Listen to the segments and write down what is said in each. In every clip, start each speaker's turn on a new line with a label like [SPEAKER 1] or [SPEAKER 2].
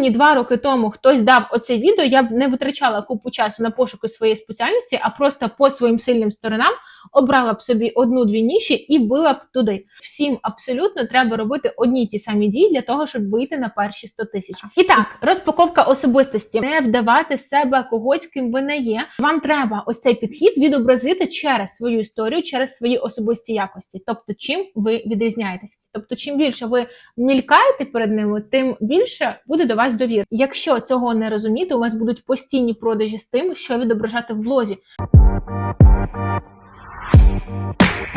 [SPEAKER 1] мені два роки тому хтось дав оце відео, я б не витрачала купу часу на пошуки своєї спеціальності, а просто по своїм сильним сторонам обрала б собі одну-дві ніші і била б туди. Всім абсолютно треба робити одні й ті самі дії для того, щоб вийти на перші 100 тисяч. І так, розпаковка особистості, не вдавати себе когось, ким ви не є. Вам треба ось цей підхід відобразити через свою історію, через свої особисті якості. Тобто, чим ви відрізняєтесь. Тобто, чим більше ви мількаєте перед ними, тим більше буде до вас довір. Якщо цього не розуміти, у вас будуть постійні продажі з тим, що відображати в блозі.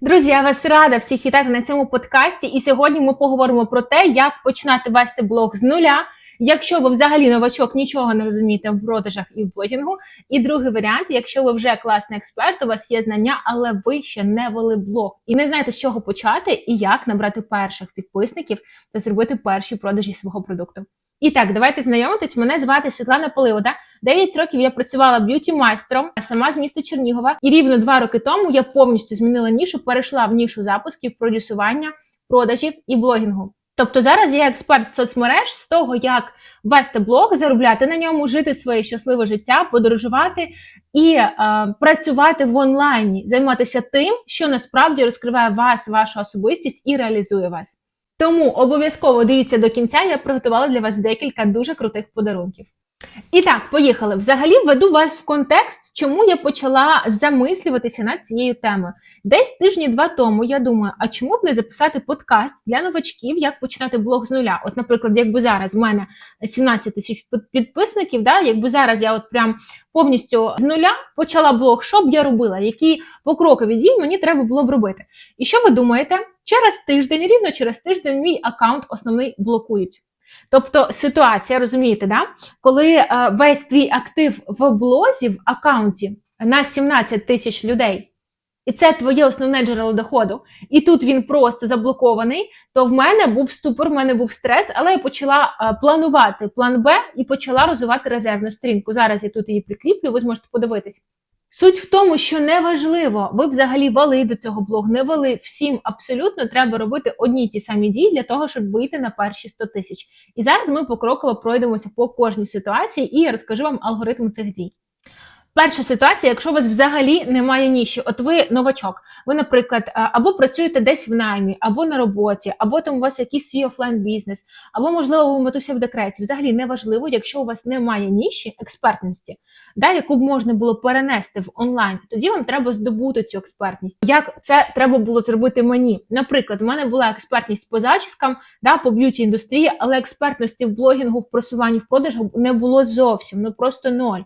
[SPEAKER 1] Друзі, я вас рада всіх вітати на цьому подкасті. І сьогодні ми поговоримо про те, як починати вести блог з нуля. Якщо ви взагалі новачок нічого не розумієте в продажах і в блогінгу. І другий варіант, якщо ви вже класний експерт, у вас є знання, але ви ще не вели блог і не знаєте, з чого почати і як набрати перших підписників та зробити перші продажі свого продукту. І так, давайте знайомитись. Мене звати Світлана Поливода. 9 років я працювала б'юті майстром, сама з міста Чернігова. І рівно 2 роки тому я повністю змінила нішу, перейшла в нішу запусків, продюсування, продажів і блогінгу. Тобто зараз я експерт соцмереж з того, як вести блог, заробляти на ньому, жити своє щасливе життя, подорожувати і е, працювати в онлайні, займатися тим, що насправді розкриває вас, вашу особистість і реалізує вас. Тому обов'язково дивіться до кінця, я приготувала для вас декілька дуже крутих подарунків. І так, поїхали. Взагалі введу вас в контекст, чому я почала замислюватися над цією темою. Десь тижні два тому я думаю, а чому б не записати подкаст для новачків, як починати блог з нуля? От, наприклад, якби зараз в мене 17 тисяч підписників, да, якби зараз я от прям повністю з нуля почала блог, що б я робила, які покрокові дії мені треба було б робити. І що ви думаєте? Через тиждень, рівно через тиждень, мій аккаунт основний блокують. Тобто ситуація, розумієте, да? коли е, весь твій актив в блозі, в аккаунті на 17 тисяч людей, і це твоє основне джерело доходу, і тут він просто заблокований, то в мене був ступор, в мене був стрес, але я почала е, планувати план Б і почала розвивати резервну сторінку. Зараз я тут її прикріплю, ви зможете подивитись. Суть в тому, що неважливо, ви взагалі вели до цього блог, не вали Всім абсолютно треба робити одні й ті самі дії для того, щоб вийти на перші 100 тисяч. І зараз ми покроково пройдемося по кожній ситуації і я розкажу вам алгоритм цих дій. Перша ситуація, якщо у вас взагалі немає ніші, от ви новачок, ви, наприклад, або працюєте десь в наймі, або на роботі, або там у вас якийсь свій офлайн бізнес, або, можливо, ви матуся в декреті. Взагалі неважливо, якщо у вас немає ніші експертності, да, яку б можна було перенести в онлайн, тоді вам треба здобути цю експертність. Як це треба було зробити мені? Наприклад, у мене була експертність по зачіскам, да, по б'юті індустрії, але експертності в блогінгу, в просуванні в продажу не було зовсім, ну просто ноль.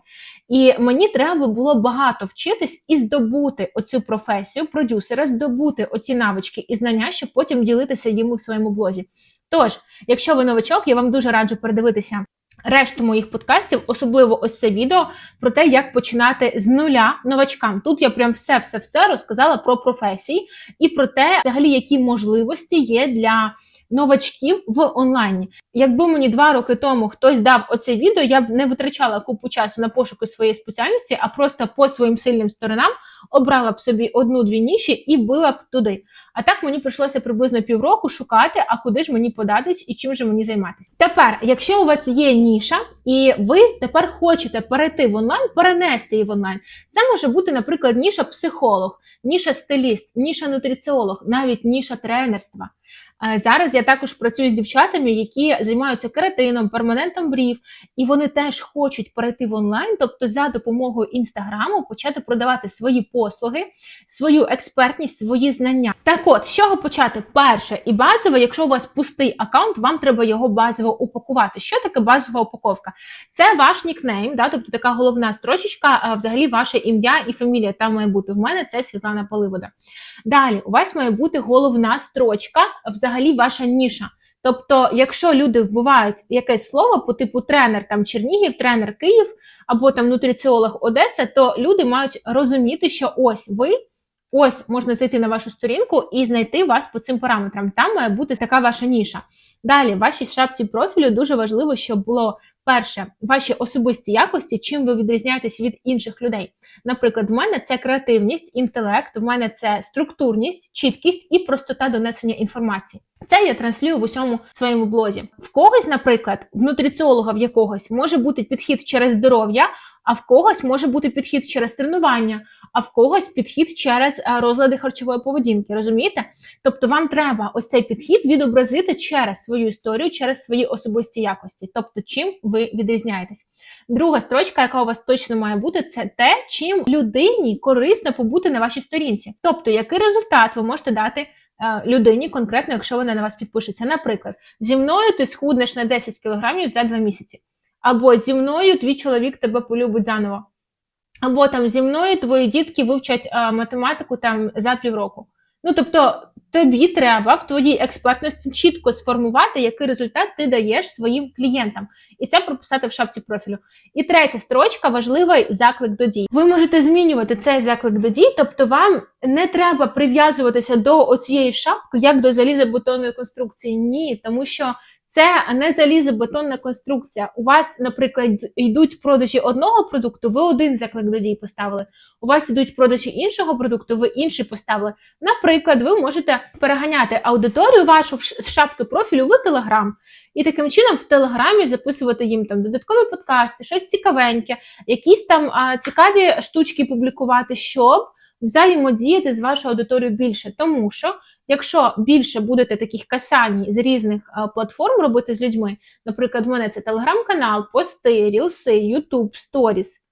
[SPEAKER 1] І мені треба було багато вчитись і здобути оцю професію продюсера, здобути оці навички і знання, щоб потім ділитися їм у своєму блозі. Тож, якщо ви новачок, я вам дуже раджу передивитися. Решту моїх подкастів, особливо ось це відео про те, як починати з нуля новачкам. Тут я прям все-все-все розказала про професії і про те, взагалі, які можливості є для новачків в онлайні. Якби мені два роки тому хтось дав оце відео, я б не витрачала купу часу на пошуки своєї спеціальності, а просто по своїм сильним сторонам обрала б собі одну-дві ніші і била б туди. А так мені прийшлося приблизно півроку шукати, а куди ж мені податись і чим же мені займатися. Тепер, якщо у вас є ніша, і ви тепер хочете перейти в онлайн, перенести її в онлайн, це може бути, наприклад, ніша психолог, ніша стиліст, ніша нутриціолог, навіть ніша тренерства. Е, зараз я також працюю з дівчатами, які займаються кератином, перманентом брів, і вони теж хочуть перейти в онлайн, тобто за допомогою інстаграму почати продавати свої послуги, свою експертність, свої знання. Так от, з чого почати? Перше і базове, якщо у вас пустий аккаунт, вам треба його базово упакувати. Що таке базова упаковка? Це ваш нікнейм, да, тобто така головна строчечка, а взагалі ваше ім'я і фамілія там має бути. В мене це Світлана Поливода. Далі, у вас має бути головна строчка, взагалі ваша ніша. Тобто, якщо люди вбивають якесь слово по типу тренер там Чернігів, тренер Київ або там нутриціолог Одеса, то люди мають розуміти, що ось ви Ось можна зайти на вашу сторінку і знайти вас по цим параметрам. Там має бути така ваша ніша. Далі, в вашій шапці профілю дуже важливо, щоб було перше ваші особисті якості, чим ви відрізняєтесь від інших людей. Наприклад, в мене це креативність, інтелект, в мене це структурність, чіткість і простота донесення інформації. Це я транслюю в усьому своєму блозі. В когось, наприклад, в нутриціолога в якогось може бути підхід через здоров'я, а в когось може бути підхід через тренування, а в когось підхід через е, розлади харчової поведінки. Розумієте? Тобто вам треба ось цей підхід відобразити через свою історію, через свої особисті якості, тобто чим ви відрізняєтесь. Друга строчка, яка у вас точно має бути, це те, чим людині корисно побути на вашій сторінці. Тобто, який результат ви можете дати е, людині, конкретно, якщо вона на вас підпишеться. Наприклад, зі мною ти схуднеш на 10 кілограмів за 2 місяці. Або зі мною твій чоловік тебе полюбить заново. Або там зі мною твої дітки вивчать а, математику там за півроку. Ну тобто тобі треба в твоїй експертності чітко сформувати, який результат ти даєш своїм клієнтам, і це прописати в шапці профілю. І третя строчка важливий заклик до дій. Ви можете змінювати цей заклик до дій, тобто вам не треба прив'язуватися до оцієї шапки як до залізобетонної конструкції. Ні, тому що це не залізобетонна конструкція. У вас, наприклад, йдуть продажі одного продукту, ви один заклик до дій поставили. У вас йдуть продажі іншого продукту, ви інший поставили. Наприклад, ви можете переганяти аудиторію вашу з шапки профілю в Телеграм. І таким чином в Телеграмі записувати їм там додаткові подкасти, щось цікавеньке, якісь там а, цікаві штучки публікувати, щоб взаємодіяти з вашою аудиторією більше. Тому що Якщо більше будете таких касань з різних а, платформ робити з людьми, наприклад, в мене це телеграм-канал, пости, рілси, Ютуб, сторіс,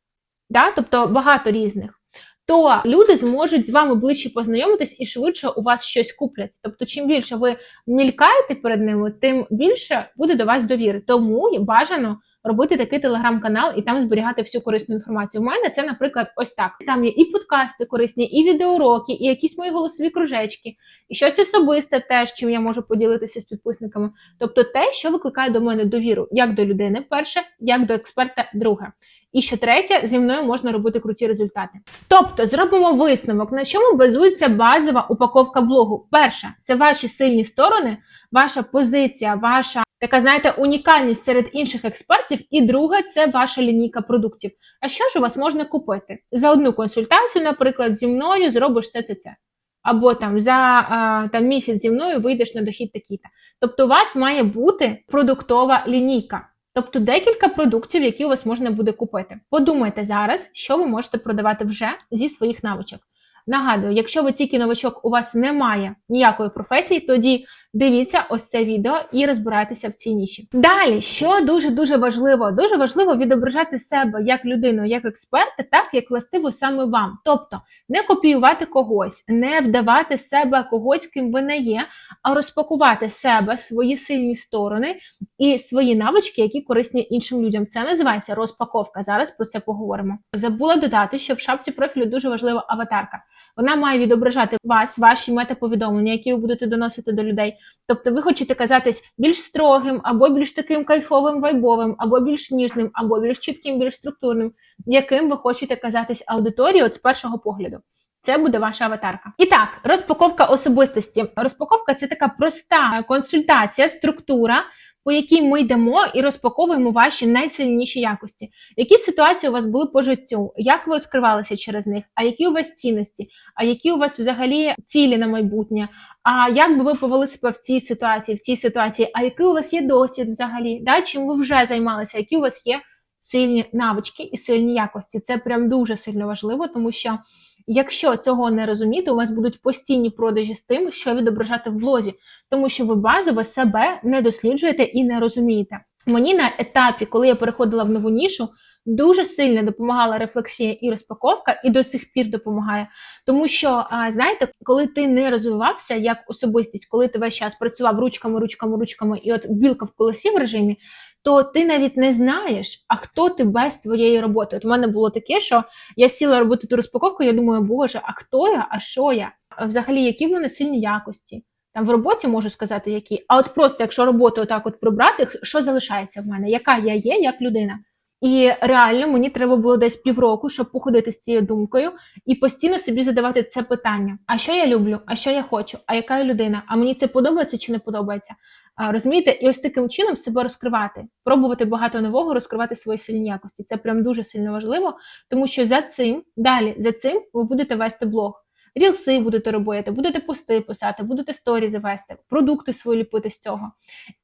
[SPEAKER 1] да? тобто багато різних, то люди зможуть з вами ближче познайомитись і швидше у вас щось куплять. Тобто, чим більше ви мількаєте перед ними, тим більше буде до вас довіри. Тому бажано робити такий телеграм-канал і там зберігати всю корисну інформацію. У мене це, наприклад, ось так. Там є і подкасти корисні, і відеоуроки, і якісь мої голосові кружечки, і щось особисте теж, чим я можу поділитися з підписниками. Тобто те, що викликає до мене довіру, як до людини, перше, як до експерта, друге. І що третє, зі мною можна робити круті результати. Тобто зробимо висновок, на чому базується базова упаковка блогу. Перше, це ваші сильні сторони, ваша позиція, ваша така, знаєте, унікальність серед інших експертів. І друге, це ваша лінійка продуктів. А що ж у вас можна купити? За одну консультацію, наприклад, зі мною зробиш це, це, це. Або там за там місяць зі мною вийдеш на дохід такі-то. Тобто, у вас має бути продуктова лінійка. Тобто декілька продуктів, які у вас можна буде купити. Подумайте зараз, що ви можете продавати вже зі своїх навичок. Нагадую, якщо ви тільки новачок, у вас немає ніякої професії, тоді дивіться ось це відео і розбирайтеся в цій ніші. Далі, що дуже дуже важливо, дуже важливо відображати себе як людину, як експерта, так як властиво саме вам. Тобто не копіювати когось, не вдавати себе когось, ким ви не є, а розпакувати себе, свої сильні сторони і свої навички, які корисні іншим людям. Це називається розпаковка. Зараз про це поговоримо. Забула додати, що в шапці профілю дуже важлива аватарка. Вона має відображати вас, ваші метаповідомлення, які ви будете доносити до людей. Тобто, ви хочете казатись більш строгим, або більш таким кайфовим, вайбовим, або більш ніжним, або більш чітким, більш структурним, яким ви хочете казатись аудиторії от з першого погляду. Це буде ваша аватарка. І так, розпаковка особистості. Розпаковка це така проста консультація, структура, по якій ми йдемо і розпаковуємо ваші найсильніші якості. Які ситуації у вас були по життю? Як ви розкривалися через них? А які у вас цінності? А які у вас взагалі цілі на майбутнє? А як би ви повели себе в цій ситуації, в цій ситуації? А який у вас є досвід взагалі? Да? Чим ви вже займалися? Які у вас є сильні навички і сильні якості? Це прям дуже сильно важливо, тому що. Якщо цього не розуміти, у вас будуть постійні продажі з тим, що відображати в блозі, тому що ви базово себе не досліджуєте і не розумієте. Мені на етапі, коли я переходила в нову нішу, дуже сильно допомагала рефлексія і розпаковка, і до сих пір допомагає. Тому що, знаєте, коли ти не розвивався як особистість, коли ти весь час працював ручками, ручками, ручками, і от білка в колесі в режимі, то ти навіть не знаєш, а хто ти без твоєї роботи. От у мене було таке, що я сіла робити ту розпаковку, я думаю, боже, а хто я, а що я? Взагалі, які в мене сильні якості? Там в роботі можу сказати, які. А от просто, якщо роботу отак от прибрати, що залишається в мене? Яка я є як людина? І реально мені треба було десь півроку, щоб походити з цією думкою і постійно собі задавати це питання: а що я люблю, а що я хочу, а яка я людина? А мені це подобається чи не подобається? Розумієте, і ось таким чином себе розкривати, пробувати багато нового, розкривати свої сильні якості. Це прям дуже сильно важливо, тому що за цим далі за цим ви будете вести блог. Рілси будете робити, будете пости писати, будете сторі завести, продукти свої ліпити з цього.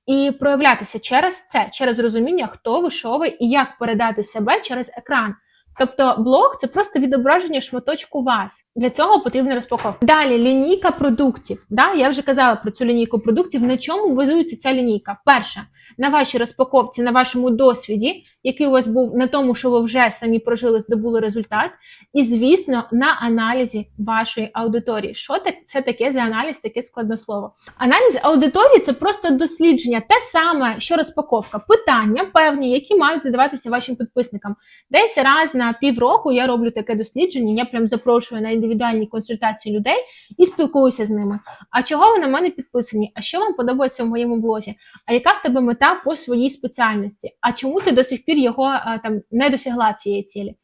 [SPEAKER 1] І проявлятися через це, через розуміння, хто ви, що ви і як передати себе через екран. Тобто блог це просто відображення шматочку вас. Для цього потрібна розпаковка. Далі лінійка продуктів. Да? Я вже казала про цю лінійку продуктів. На чому базується ця лінійка? Перше, на вашій розпаковці, на вашому досвіді, який у вас був на тому, що ви вже самі прожили, здобули результат. І, звісно, на аналізі вашої аудиторії. Що це таке за аналіз, таке складне слово? Аналіз аудиторії це просто дослідження, те саме, що розпаковка, питання певні, які мають задаватися вашим підписникам. Десь раз на півроку я роблю таке дослідження. Я прям запрошую на індивідуальні консультації людей і спілкуюся з ними. А чого ви на мене підписані? А що вам подобається в моєму блозі? А яка в тебе мета по своїй спеціальності? А чому ти до сих пір його там не досягла цієї цілі?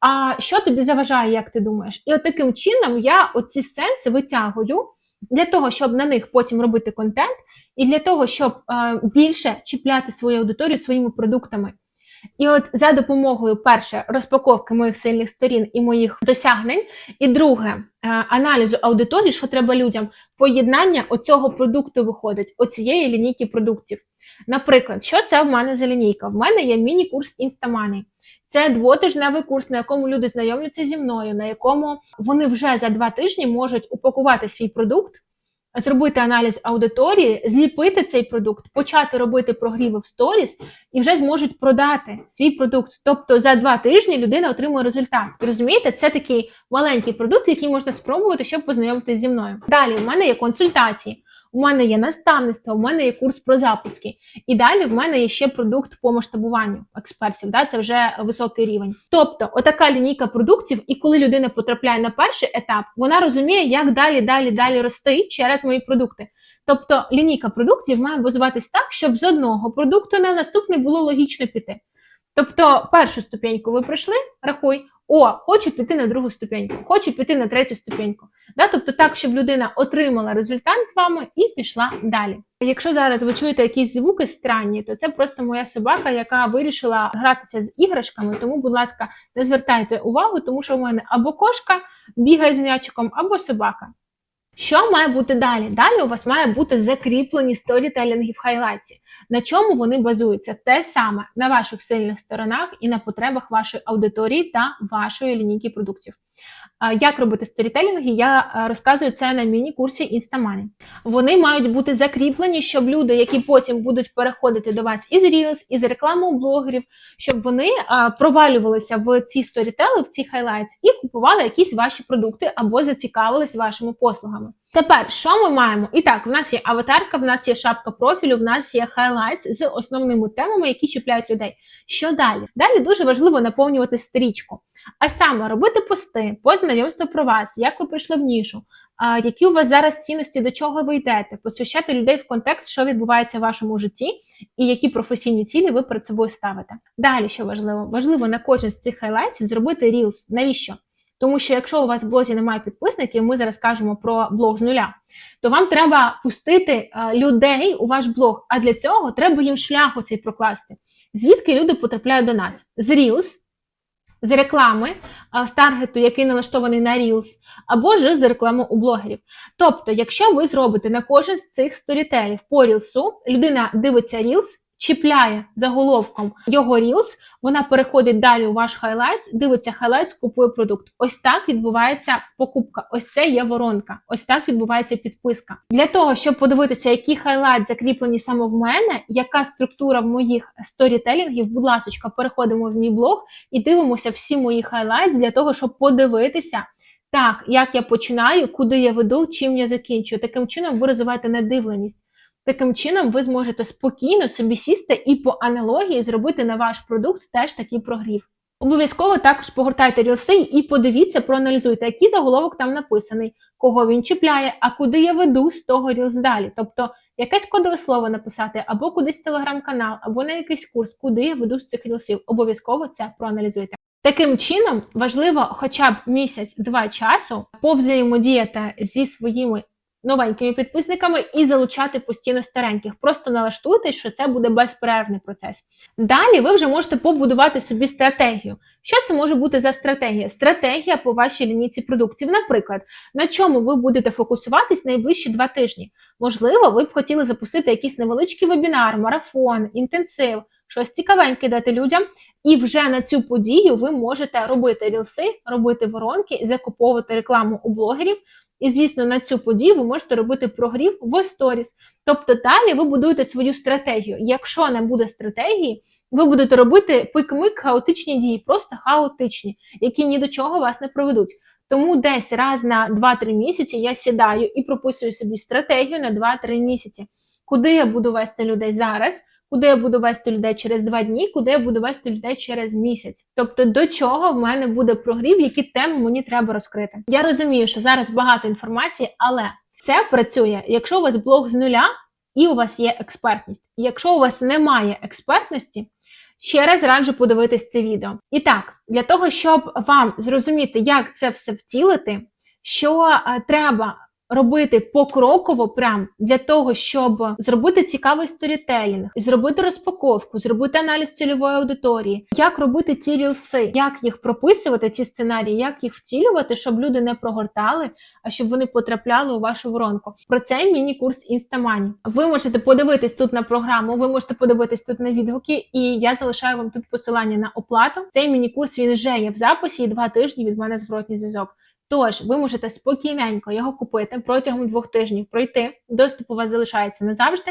[SPEAKER 1] А що тобі заважає, як ти думаєш? І от таким чином я оці сенси витягую для того, щоб на них потім робити контент, і для того, щоб е, більше чіпляти свою аудиторію своїми продуктами. І от за допомогою перше розпаковки моїх сильних сторін і моїх досягнень, і друге е, аналізу аудиторії, що треба людям, поєднання оцього продукту виходить, оцієї лінійки продуктів. Наприклад, що це в мене за лінійка? В мене є міні-курс Instamoney. Це двотижневий курс, на якому люди знайомляться зі мною, на якому вони вже за два тижні можуть упакувати свій продукт, зробити аналіз аудиторії, зліпити цей продукт, почати робити прогріви в сторіс і вже зможуть продати свій продукт. Тобто за два тижні людина отримує результат. Розумієте, це такий маленький продукт, який можна спробувати, щоб познайомитися зі мною. Далі в мене є консультації. У мене є наставництво, у мене є курс про запуски. І далі в мене є ще продукт по масштабуванню експертів. Да? Це вже високий рівень. Тобто, отака лінійка продуктів, і коли людина потрапляє на перший етап, вона розуміє, як далі, далі, далі рости через мої продукти. Тобто лінійка продуктів має базуватись так, щоб з одного продукту на наступний було логічно піти. Тобто, першу ступеньку ви пройшли, рахуй, о, хочу піти на другу ступеньку, хочу піти на третю ступеньку. Да? Тобто так, щоб людина отримала результат з вами і пішла далі. Якщо зараз ви чуєте якісь звуки странні, то це просто моя собака, яка вирішила гратися з іграшками. Тому, будь ласка, не звертайте увагу, тому що в мене або кошка бігає з м'ячиком, або собака. Що має бути далі? Далі у вас має бути закріплені сторітелінги в хайлайті. На чому вони базуються? Те саме на ваших сильних сторонах і на потребах вашої аудиторії та вашої лінійки продуктів. Як робити сторітелінги, я розказую це на міні-курсі Інстамані. Вони мають бути закріплені, щоб люди, які потім будуть переходити до вас із Reels, із реклами у блогерів, щоб вони провалювалися в ці сторітели, в ці хайлайтс і купували якісь ваші продукти або зацікавились вашими послугами. Тепер, що ми маємо? І так, в нас є аватарка, в нас є шапка профілю, в нас є хайлайтс з основними темами, які чіпляють людей. Що далі? Далі дуже важливо наповнювати стрічку. А саме робити пости, по знайомству про вас, як ви прийшли в нішу, які у вас зараз цінності, до чого ви йдете, посвящати людей в контекст, що відбувається в вашому житті, і які професійні цілі ви перед собою ставите. Далі, що важливо, важливо на кожен з цих хайлайтів зробити Reels. Навіщо? Тому що якщо у вас в блозі немає підписників, ми зараз кажемо про блог з нуля, то вам треба пустити людей у ваш блог. А для цього треба їм шлях оцей прокласти. Звідки люди потрапляють до нас? З Reels, з реклами з таргету, який налаштований на Reels, або ж з реклами у блогерів. Тобто, якщо ви зробите на кожен з цих сторітелів по Reels, людина дивиться Reels, чіпляє заголовком його Reels, вона переходить далі у ваш хайлайтс, дивиться хайлайтс, купує продукт. Ось так відбувається покупка. Ось це є воронка. Ось так відбувається підписка. Для того, щоб подивитися, які хайлайт закріплені саме в мене, яка структура в моїх сторітелінгів, будь ласка, переходимо в мій блог і дивимося всі мої хайлайтс для того, щоб подивитися. Так, як я починаю, куди я веду, чим я закінчую. Таким чином ви розвиваєте надивленість. Таким чином, ви зможете спокійно собі сісти і по аналогії зробити на ваш продукт теж такий прогрів. Обов'язково також погортайте рілси і подивіться, проаналізуйте, який заголовок там написаний, кого він чіпляє, а куди я веду з того рілс далі. Тобто, якесь кодове слово написати, або кудись телеграм-канал, або на якийсь курс, куди я веду з цих рілсів. Обов'язково це проаналізуйте. Таким чином, важливо хоча б місяць-два часу повзаємодіяти зі своїми новенькими підписниками і залучати постійно стареньких. Просто налаштуйтесь, що це буде безперервний процес. Далі ви вже можете побудувати собі стратегію. Що це може бути за стратегія? Стратегія по вашій лінійці продуктів. Наприклад, на чому ви будете фокусуватись найближчі два тижні. Можливо, ви б хотіли запустити якийсь невеличкий вебінар, марафон, інтенсив, щось цікавеньке дати людям. І вже на цю подію ви можете робити рілси, робити воронки закуповувати рекламу у блогерів. І, звісно, на цю подію ви можете робити прогрів в сторіс. Тобто далі ви будуєте свою стратегію. Якщо не буде стратегії, ви будете робити пик-мик хаотичні дії, просто хаотичні, які ні до чого вас не проведуть. Тому десь раз на 2-3 місяці я сідаю і прописую собі стратегію на 2-3 місяці, куди я буду вести людей зараз, куди я буду вести людей через 2 дні, куди я буду вести людей через місяць. Тобто до чого в мене буде прогрів, які теми мені треба розкрити. Я розумію, що зараз багато інформації, але це працює, якщо у вас блог з нуля і у вас є експертність. Якщо у вас немає експертності, ще раз раджу подивитись це відео. І так, для того, щоб вам зрозуміти, як це все втілити, що е, треба робити покроково, прям для того, щоб зробити цікавий сторітелінг, зробити розпаковку, зробити аналіз цільової аудиторії, як робити ці рілси, як їх прописувати, ці сценарії, як їх втілювати, щоб люди не прогортали, а щоб вони потрапляли у вашу воронку. Про цей міні-курс Instamoney. Ви можете подивитись тут на програму, ви можете подивитись тут на відгуки, і я залишаю вам тут посилання на оплату. Цей міні-курс він вже є в записі і два тижні від мене зворотній зв'язок. Тож ви можете спокійненько його купити протягом двох тижнів пройти. Доступ у вас залишається назавжди,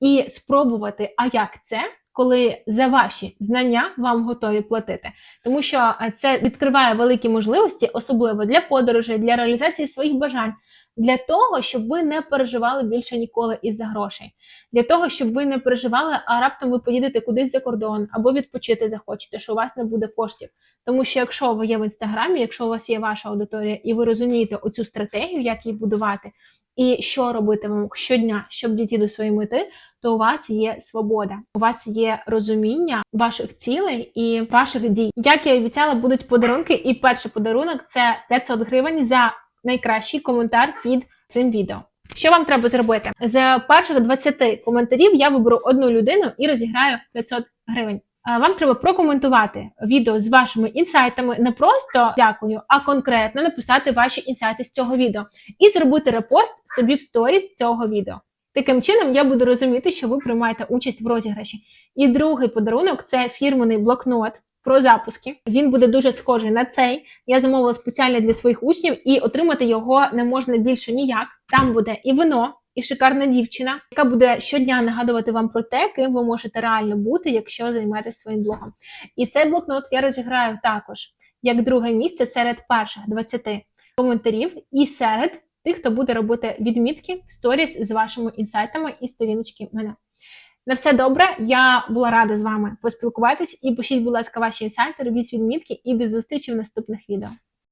[SPEAKER 1] і спробувати, а як це, коли за ваші знання вам готові платити. Тому що е, це відкриває великі можливості, особливо для подорожей, для реалізації своїх бажань. Для того, щоб ви не переживали більше ніколи із-за грошей, для того, щоб ви не переживали, а раптом ви поїдете кудись за кордон або відпочити захочете, що у вас не буде коштів. Тому що якщо ви є в інстаграмі, якщо у вас є ваша аудиторія, і ви розумієте оцю стратегію, як її будувати, і що робити вам щодня, щоб дійти до своєї мети, то у вас є свобода, у вас є розуміння ваших цілей і ваших дій. Як я обіцяла, будуть подарунки, і перший подарунок це 500 гривень за найкращий коментар під цим відео. Що вам треба зробити? З перших 20 коментарів я виберу одну людину і розіграю 500 гривень. Е, Вам треба прокоментувати відео з вашими інсайтами, не просто дякую, а конкретно написати ваші інсайти з цього відео і зробити репост собі в сторіс цього відео. Таким чином, я буду розуміти, що ви приймаєте участь в розіграші. І другий подарунок це фірменний блокнот про запуски. Він буде дуже схожий на цей. Я замовила спеціально для своїх учнів, і отримати його не можна більше ніяк. Там буде і вино, і шикарна дівчина, яка буде щодня нагадувати вам про те, ким ви можете реально бути, якщо займетесь своїм блогом. І цей блокнот я розіграю також як друге місце серед перших 20 коментарів і серед тих, хто буде робити відмітки в сторіс з вашими інсайтами і сторіночки мене. На все добре, я була рада з вами поспілкуватись. І пишіть, будь ласка, ваші інсайти, робіть відмітки. І до зустрічі в наступних відео.